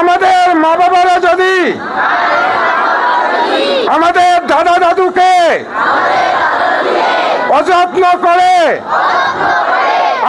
আমাদের মা বাবারা যদি আমাদের দাদা দাদুকে অযত্ন করে,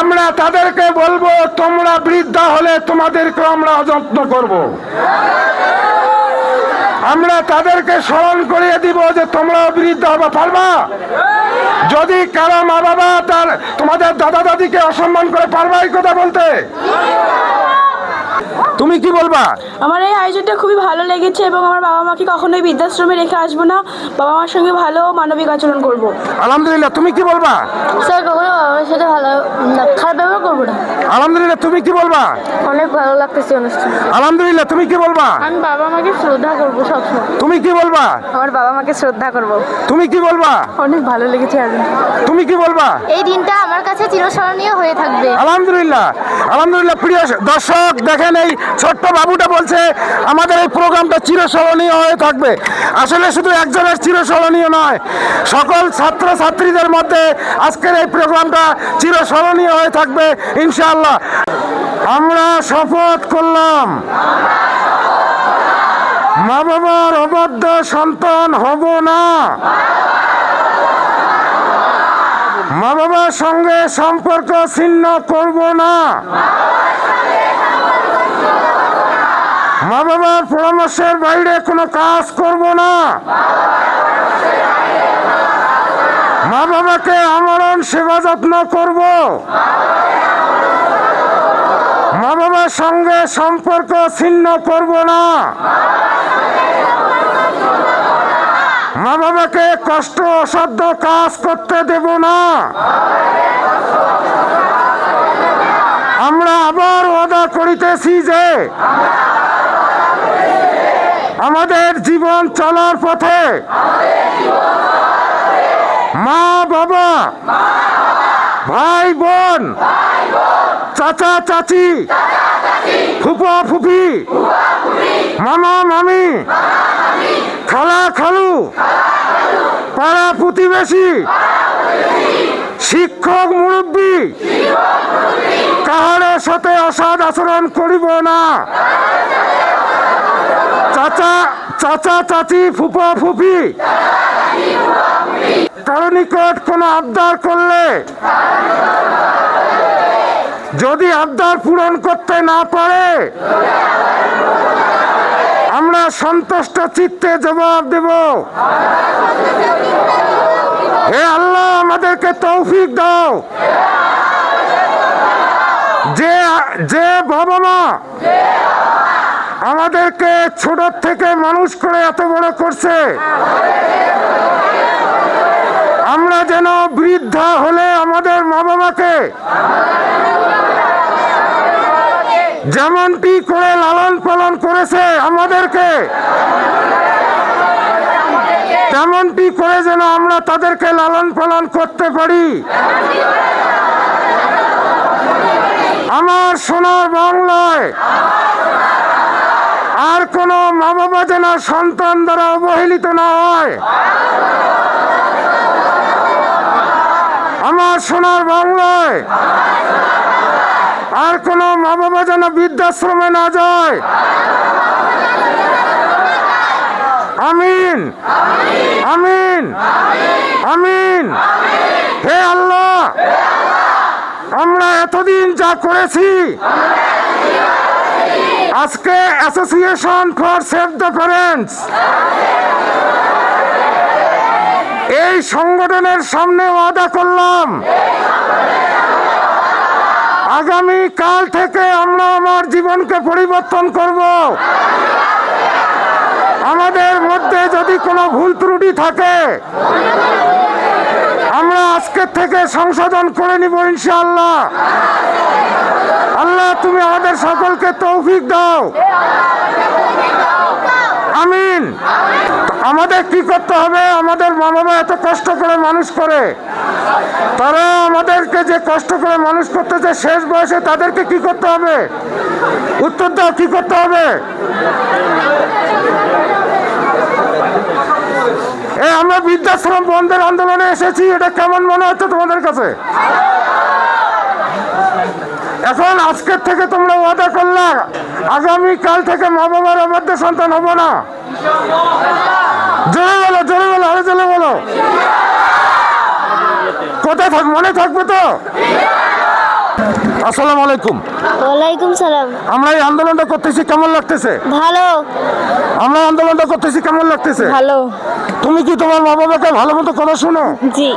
আমরা তাদেরকে বলব, তোমরা বৃদ্ধা হলে তোমাদেরকে আমরা অযত্ন করব। আমরা তাদেরকে স্মরণ করিয়ে দিব যে, তোমরাও বৃদ্ধ হবে, পারবা যদি কারও মা বাবা তার, তোমাদের দাদা দাদিকে অসম্মান করে, পারবা এই কথা বলতে তুমি কি বলবা? আমার এই আয়োজনটা খুবই ভালো লেগেছে এবং আমার বাবা মাকে কখনোই বৃদ্ধাশ্রমে রেখে আসব না। বাবা মার সঙ্গে ভালো মানবিক আচরণ করব। আলহামদুলিল্লাহ তুমি কি বলবা? স্যার কখনো বাবার সাথে ভালো খারাপ ব্যবহার করব না। আলহামদুলিল্লাহ তুমি কি বলবা? অনেক ভালো লাগতেছে অনুষ্ঠান। আলহামদুলিল্লাহ তুমি কি বলবা? আমি বাবা মাকে শ্রদ্ধা করব সবসময়। তুমি কি বলবা? আমার বাবা মাকে শ্রদ্ধা করব। তুমি কি বলবা? অনেক ভালো লেগেছে আয়োজন তুমি কি বলবা? এই দিনটা কাছে চিরস্মরণীয় হয়ে থাকবে। আলহামদুলিল্লাহ। আলহামদুলিল্লাহ, প্রিয় দর্শক, দেখেন এই ছোট্ট বাবুটা বলছে, আমাদের এই প্রোগ্রামটা চিরস্মরণীয় হয়ে থাকবে। আসলে শুধু একজনের চিরস্মরণীয় নয়, সকল ছাত্র ছাত্রীদের মধ্যে আজকের এই প্রোগ্রামটা চিরস্মরণীয় হয়ে থাকবে, ইনশাআল্লাহ। আমরা শপথ করলাম, মা বাবার অবাধ্য সন্তান হব না। মা বাবার সঙ্গে সম্পর্ক ছিন্ন করব না। মা বাবার পরামর্শের বাইরে কোনো কাজ করব না। মা বাবাকে আমরণ সেবা যত্ন করব। মা বাবার সঙ্গে সম্পর্ক ছিন্ন করব না। বাবাকে কষ্ট, অসাধ্য কাজ করতে দেব না। আমরা আবার ওয়াদা করিতেছি যে, আমাদের জীবন চলার পথে মা বাবা, ভাই বোন, চাচা চাচি ফুপা ফুপি মামা মামি খালা খালু। পাড়া প্রতিবেশী। শিক্ষক মুরব্বী। কাহারের সাথে অসৎ আচরণ করিব না। চাচা চাচা, চাচি, ফুপা, ফুপি। কারও নিকট কোনো আবদার করলে, যদি আবদার পূরণ করতে না পারে আমরা সন্তুষ্ট চিত্তে জবাব দেব। হে আল্লাহ, আমাদেরকে তৌফিক দাও। যে যে বাবা মা আমাদেরকে ছোট থেকে মানুষ করে এত বড় করছে, আমরা যেন বৃদ্ধা হলে আমাদের মা বাবাকে যেমনটি করে লালন পালন করেছে আমাদেরকে, তেমনটি করে যেন আমরা তাদেরকে লালন পালন করতে পারি। আমার সোনার বাংলায় আর কোনো মা বাবা যেন সন্তান দ্বারা অবহেলিত না হয়। আমার সোনার বাংলায় আর কোনো মা বাবা যেন বৃদ্ধাশ্রমে না যায়। আমিন। আমিন। আমিন। হে আল্লাহ। আমরা এতদিন যা করেছি, আজকে association for save the parents. এই সংগঠনের সামনে ওয়াদা করলাম আগামী কাল থেকে আমরা আমার জীবনকে পরিবর্তন করব। আমাদের মধ্যে যদি কোনো ভুল ত্রুটি থাকে, আমরা আজকের থেকে সংশোধন করে নিব ইনশাআল্লাহ। আল্লাহ, তুমি আমাদের সকলকে তৌফিক দাও। আমিন। আমাদের কি করতে হবে? আমাদের মা বাবা এত কষ্ট করে মানুষ করে। তারা আমাদেরকে যে কষ্ট করে মানুষ করতে করতেছে, শেষ বয়সে তাদেরকে কি করতে হবে? উত্তর দাও, কি করতে হবে? এ, আমরা বৃদ্ধাশ্রম বন্ধের আন্দোলনে এসেছি, এটা কেমন মনে হচ্ছে তোমাদের কাছে? এখন আজকের থেকে তোমরা ওয়াদা করলা আগামী কাল থেকে মা বাবার অবাধ্য সন্তান হব না। জোরে বলো জোরে বলো, আরও জোরে বলো। কোথায় থাক মনে থাকবে তো? আসসালামু আলাইকুম। ওয়ালাইকুম সালাম। আমরা এই আন্দোলনটা করতেছি কেমন লাগতেছে? ভালো। আমরা আন্দোলনটা করতেছি কেমন লাগতেছে? ভালো। তুমি কি তোমার মা বাবাকে ভালো মতো কথা শোনো? জি।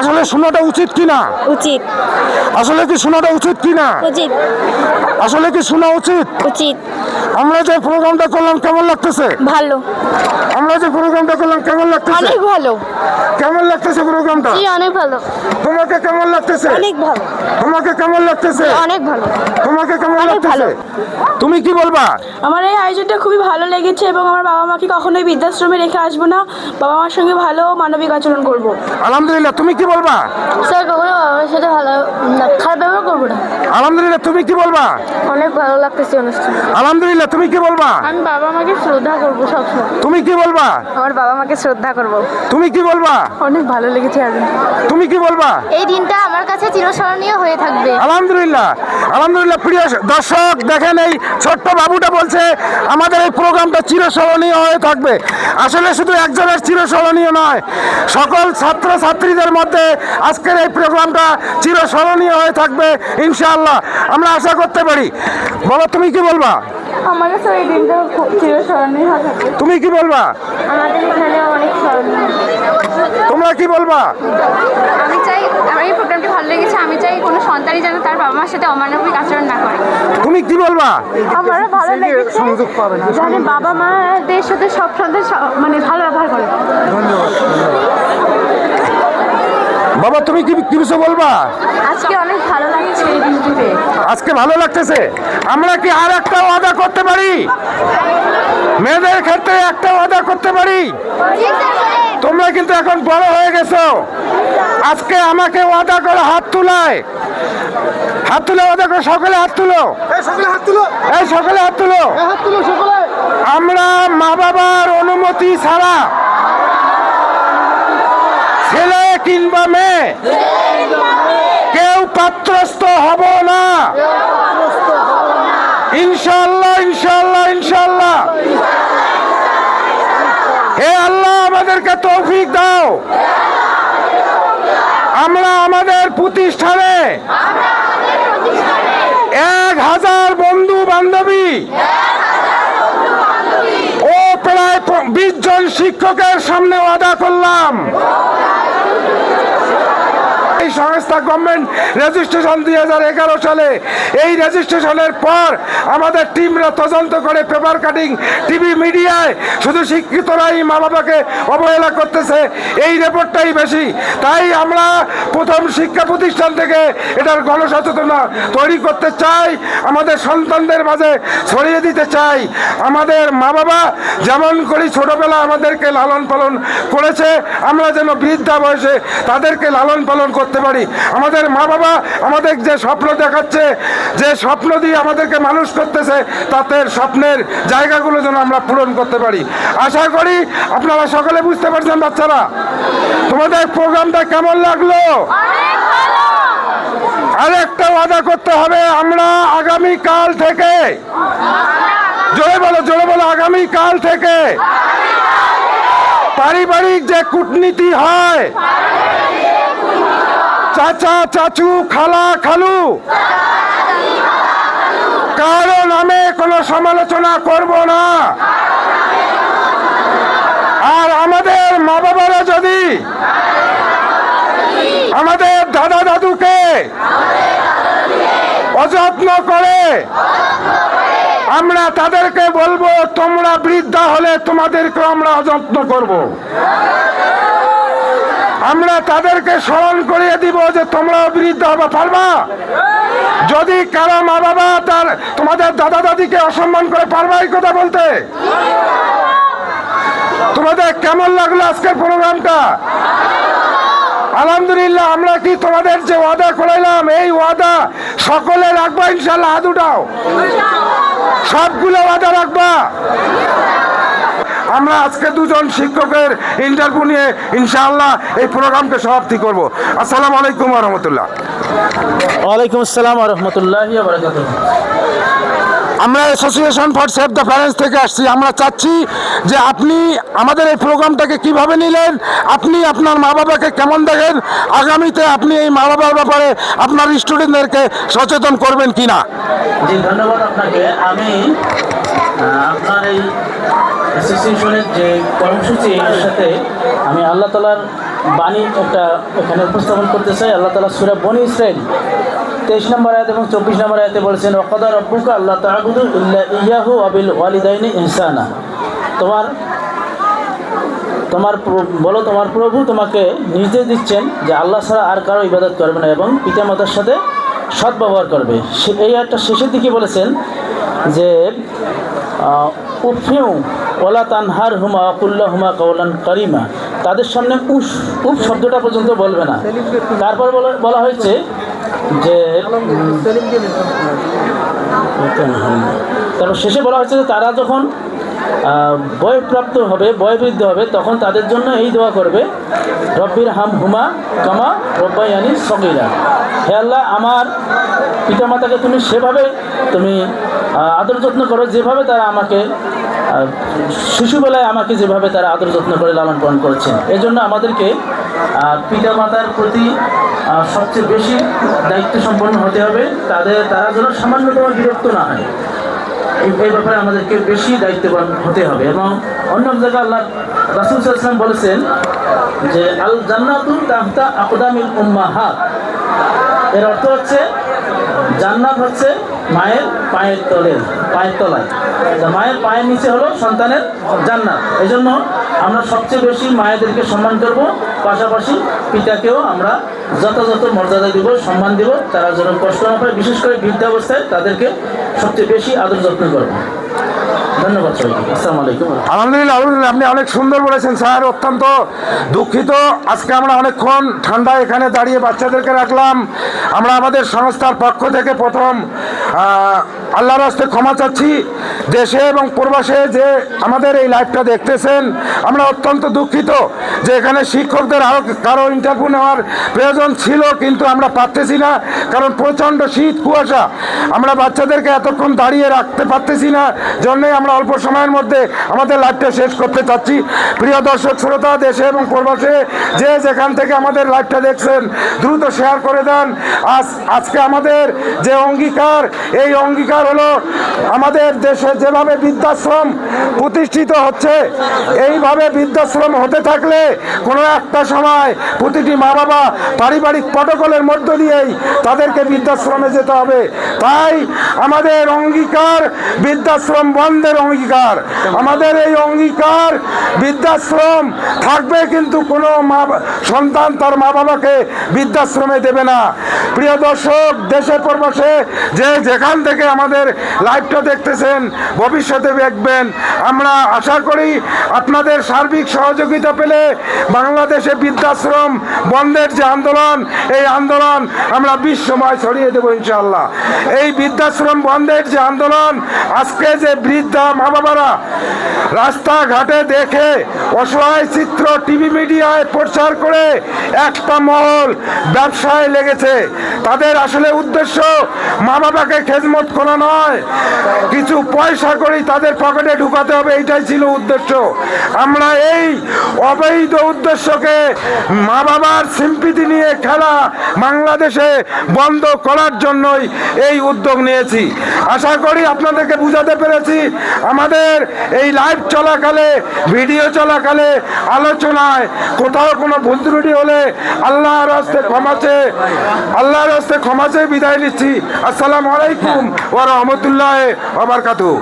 আসলে শোনাটা উচিত কি না উচিত। আসলে কি শোনাটা উচিত কি না উচিত। আসলে কি শোনা উচিত? উচিত। আমরা যে প্রোগ্রামটা করলাম কেমন লাগতেছে? ভালো। আমরা যে প্রোগ্রামটা করলাম কেমন লাগতেছে? অনেক ভালো। কেমন লাগতেছে প্রোগ্রামটা? জি অনেক ভালো। তোমাকে কেমন লাগতেছে? অনেক ভালো। তোমাকে কেমন লাগতেছে? অনেক ভালো। তোমাকে কেমন অনেক লাগতেছে? ভালো। তুমি কি বলবা? আমার এই আয়োজনটা খুবই ভালো লেগেছে এবং আমার বাবা মাকে কখনোই বৃদ্ধাশ্রমে রেখে আসব না। বাবা মার সঙ্গে ভালো মানবিক আচরণ করব। আলহামদুলিল্লাহ তুমি কি বলবা? স্যার কখনো বাবার সাথে ভালো খারাপ ব্যবহার করব না। আলহামদুলিল্লাহ তুমি কি বলবা? অনেক ভালো লাগতেছে অনুষ্ঠান। আলহামদুলিল্লাহ তুমি কি বলবা? আমি বাবা মাকে শ্রদ্ধা করব সবসময়। তুমি কি বলবা? আমার বাবা মাকে শ্রদ্ধা করব। তুমি কি বলবা? অনেক ভালো লেগেছে আয়োজন তুমি কি বলবা? এই দিনটা আমার কাছে চিরস্মরণীয় হয়ে থাকবে। আলহামদুলিল্লাহ আলহামদুলিল্লাহ প্রিয় দর্শক দেখেন এই ছোট্ট বাবুটা বলছে আমাদের এই প্রোগ্রামটা চিরস্মরণীয় হয়ে থাকবে। আসলে শুধু একজনের চিরস্মরণীয় নয়। সকল ছাত্র ছাত্রীদের মধ্যে আজকের এই প্রোগ্রামটা চিরস্মরণীয় হয়ে থাকবে ইনশাআল্লাহ। আমরা আশা করতে পারি। বলো তুমি কি বলবা? আমার কাছে এই দিনটা খুব চিরস্মরণীয় তুমি কি বলবা? আমাদের এখানে অনেক স্মরণীয়। তোমরা কি বলবা? আমি চাই আমার এই প্রোগ্রামটি ভালো লেগেছে। আমি চাই কোনো সন্তানই যেন তার বাবা মার সাথে অমানবিক আচরণ না করে। তুমি কি বলবা? আমারও ভালো লেগেছে। জানে বাবা মাদের সাথে সব সন্তান মানে ভালো ব্যবহার করে। বাবা তুমি কি কি কিছু বলবা? আজকে অনেক ভালো লাগছে এই দিনটিতে। আজকে ভালো লাগতেছে। আমরা কি আর একটা ওয়াদা করতে পারি? মেয়েদের ক্ষেত্রে একটা ওয়াদা করতে পারি? তোমরা কিন্তু এখন বড় হয়ে গেছো। আজকে আমাকে ওয়াদা করে হাত তুলায় হাত তুলে ওয়াদা করে সকলে হাত তুলো। এই সকলে হাত তুলো। আমরা মা বাবার অনুমতি ছাড়া ছেলে কিংবা মেয়ে কেউ পাত্রস্থ হব না। ইনশাল্লাহ ইনশাল্লাহ ইনশাল্লাহ হে আল্লাহ, আমাদেরকে তৌফিক দাও। আমরা আমাদের প্রতিষ্ঠানে এক হাজার বন্ধু বান্ধবী ও প্রায় বিশ জন শিক্ষকের সামনে আদা করলাম। এই সংস্থা গভর্নমেন্ট রেজিস্ট্রেশন দুই হাজার এগারো সালে, এই রেজিস্ট্রেশনের পর আমাদের টিমরা তদন্ত করে পেপার কাটিং টিভি মিডিয়ায় শুধু শিক্ষিতরাই মা বাবাকে অবহেলা করতেছে, এই রেপোর্টটাই বেশি। তাই আমরা প্রথম শিক্ষা প্রতিষ্ঠান থেকে এটার গণসচেতনা তৈরি করতে চাই, আমাদের সন্তানদের মাঝে ছড়িয়ে দিতে চাই। আমাদের মা বাবা যেমন করি ছোটবেলা আমাদেরকে লালন পালন করেছে, আমরা যেন বৃদ্ধা বয়সে তাদেরকে লালন পালন করতে পারি। আমাদের মা বাবা আমাদের যে স্বপ্ন দেখাচ্ছে, যে স্বপ্ন দিয়ে আমাদেরকে মানুষ করতেছে তাদের স্বপ্নের জায়গাগুলো যেন আমরা পূরণ করতে পারি। আশা করি আপনারা সকলে বুঝতে পারছেন, বাচ্চারা। তোমাদের প্রোগ্রামটা কেমন লাগল? আরেকটা ওয়াদা করতে হবে, আমরা আগামী কাল থেকে জোরে বলো জোরে বলো আগামী কাল থেকে পারিবারিক যে কূটনীতি হয় চাচা চাচু খালা খালু কারও নামে কোনো সমালোচনা করব না আর আমাদের মা বাবারা যদি আমাদের দাদা দাদুকে অযত্ন করে, আমরা তাদেরকে বলব, তোমরা বৃদ্ধা হলে তোমাদেরকে আমরা অযত্ন করব। আমরা তাদেরকে স্মরণ করিয়ে দিব যে তোমরাও বৃদ্ধ হবা, পারবা? যদি কারও মা বাবা তার, তোমাদের দাদা দাদিকে অসম্মান করে পারবা এই কথা বলতে? তোমাদের কেমন লাগল আজকের প্রোগ্রামটা? আলহামদুলিল্লাহ, আমরা কি তোমাদের যে ওয়াদা করাইলাম, এই ওয়াদা সকলে রাখবা ইনশাল্লাহ হাত উঠাও। সবগুলো ওয়াদা রাখবা। আমরা আজকে দুজন শিক্ষকের ইন্টারভিউ নিয়ে ইনশাআল্লাহ এই প্রোগ্রামকে সমাপ্তি করব। আসসালামু আলাইকুম রহমতুল্লাহ। ওয়ালাইকুম আসসালাম রহমতুল্লাহ আমরা association for save the parents থেকে আসছি। আমরা চাচ্ছি যে আপনি আমাদের এই প্রোগ্রামটাকে কীভাবে নিলেন আপনি আপনার মা বাবাকে কেমন দেখেন আগামীতে আপনি এই মা বাবার ব্যাপারে আপনার স্টুডেন্টদেরকে সচেতন করবেন কিনা? জি ধন্যবাদ আপনাকে। আমি আপনার এই অ্যাসোসিয়েশনের যে কর্মসূচি, এর সাথে আমি আল্লাহ তালার বাণী একটা এখানে উপস্থাপন করতে চাই। আল্লাহ তালা সুরা বনি ইসরাইল তেইশ নম্বর আয়াত এবং চব্বিশ নম্বর আয়াতে বলেছেন ওকাদা রব্বুকা আল্লাহ ইল্লা ইয়াহু আবিল ওয়ালিদাইনি ইনসানা তোমার তোমার বলো তোমার প্রভু তোমাকে নির্দেশ দিচ্ছেন যে আল্লাহ ছাড়া আর কারও ইবাদত করবে না এবং পিতামাতার সাথে সদ্ব্যবহার করবে। সে, এই একটা শেষের দিকে বলেছেন যে উফিউ ওলা তানহার হুমা কুল্লা হুমা কৌলান করিমা। তাদের সামনে উফ উফ শব্দটা পর্যন্ত বলবে না। তারপর বলা- হয়েছে যে, তারপর শেষে বলা হয়েছে যে তারা যখন বয়প্রাপ্ত হবে, বয়বৃদ্ধ হবে, তখন তাদের জন্য এই দোয়া করবে, রব্বির হাম হুমা কামা রব্বাইয়ানি সগিরা। হে আল্লাহ, আমার পিতামাতাকে তুমি সেভাবে, তুমি আদর যত্ন করো, যেভাবে তারা আমাকে শিশুবেলায় আমাকে যেভাবে তারা আদর যত্ন করে লালন পালন করেছেন এজন্য আমাদেরকে আহ, পিতামাতার প্রতি সবচেয়ে বেশি দায়িত্ব সম্পন্ন হতে হবে। তাদের তারা যেন সামান্যতম বিরক্ত না হয়। এই এই ব্যাপারে আমাদেরকে বেশি দায়িত্ববান হতে হবে এবং অন্য জায়গায় আল্লাহ রাসুল সাল্লাম বলেছেন যে আল জান্নাতুল তাহতা আকদামিল উম্মাহাত। এর অর্থ হচ্ছে জান্নাত হচ্ছে মায়ের পায়ের তলে, পায়ের তলায়। মায়ের পায়ের নিচে হলো সন্তানের জান্নাত। এই জন্য আমরা সবচেয়ে বেশি মায়েদেরকে সম্মান করব। পাশাপাশি পিতাকেও আমরা যথাযথ মর্যাদা দিব, সম্মান দিব। তারা যেন কষ্ট না পায়, বিশেষ করে বৃদ্ধাবস্থায় তাদেরকে সবচেয়ে বেশি আদর যত্ন করব। বলেছেন, স্যার। অত্যন্ত আজকে আমরা ঠান্ডা এখানে দাঁড়িয়ে বাচ্চাদেরকে রাখলাম। আমরা আমাদের সংস্থার পক্ষ থেকে প্রথম আল্লাহর ক্ষমা চাচ্ছি। দেশে এবং প্রবাসে যে আমাদের এই লাইভটা দেখতেছেন, আমরা অত্যন্ত দুঃখিত যে এখানে শিক্ষকদের আরও কারও ইন্টারভিউ নেওয়ার প্রয়োজন ছিল, কিন্তু আমরা পারতেছি না, কারণ প্রচণ্ড শীত, কুয়াশা। আমরা বাচ্চাদেরকে এতক্ষণ দাঁড়িয়ে রাখতে পারতেছি না, জন্যই আমরা অল্প সময়ের মধ্যে আমাদের লাইভটা শেষ করতে চাচ্ছি। প্রিয় দর্শক, শ্রোতা, দেশে এবং প্রবাসে যে যেখান থেকে আমাদের লাইভটা দেখছেন, দ্রুত শেয়ার করে দেন। আজ, আজকে আমাদের যে অঙ্গীকার, এই অঙ্গীকার হলো আমাদের দেশে যেভাবে বৃদ্ধাশ্রম প্রতিষ্ঠিত হচ্ছে, এইভাবে বৃদ্ধাশ্রম হতে থাকলে কোনো একটা সময় প্রতিটি মা বাবা পারিবারিক প্রটোকলের মধ্য দিয়েই তাদেরকে বৃদ্ধাশ্রমে যেতে হবে। তাই আমাদের অঙ্গীকার বৃদ্ধাশ্রম বন্ধের অঙ্গীকার, আমাদের এই অঙ্গীকার বৃদ্ধাশ্রম থাকবে কিন্তু কোনো মা, সন্তান তার মা বাবাকে বৃদ্ধাশ্রমে দেবে না। প্রিয় দর্শক, দেশে প্রবাসে যে যেখান থেকে আমাদের লাইভটা দেখতেছেন, ভবিষ্যতে দেখবেন, আমরা আশা করি আপনাদের সার্বিক সহযোগিতা পেলে বাংলাদেশে বৃদ্ধাশ্রম বন্ধের যে আন্দোলন, এই আন্দোলন আমরা বিশ্বময় ছড়িয়ে দেবো ইনশাল্লাহ এই বৃদ্ধাশ্রম বন্ধের যে আন্দোলন, আজকে যে বৃদ্ধা মা বাবারা রাস্তাঘাটে দেখে অসহায় চিত্র টিভি মিডিয়ায় প্রচার করে একটা মহল ব্যবসায় লেগেছে। তাদের আসলে উদ্দেশ্য মা বাবাকে খেজমত করা নয়। কিছু পয়সা করেই তাদের পকেটে ঢুকাতে হবে, এইটাই ছিল উদ্দেশ্য। আমরা এই অবৈধ উদ্দেশ্যকে মা বাবার সিম্পিতি নিয়ে খেলা বাংলাদেশে বন্ধ করার জন্যই এই উদ্যোগ নিয়েছি। আশা করি আপনাদেরকে বুঝাতে পেরেছি। আমাদের এই লাইভ চলাকালে ভিডিও চলাকালে আলোচনায় কোথাও কোনো ভুল ত্রুটি হলে আল্লাহর হস্তে ক্ষমা চেয়ে, আল্লাহর হস্তে ক্ষমা চেয়ে বিদায় নিচ্ছি। আসসালামু আলাইকুম ওয়া রাহমাতুল্লাহি ওয়া বারাকাতুহু।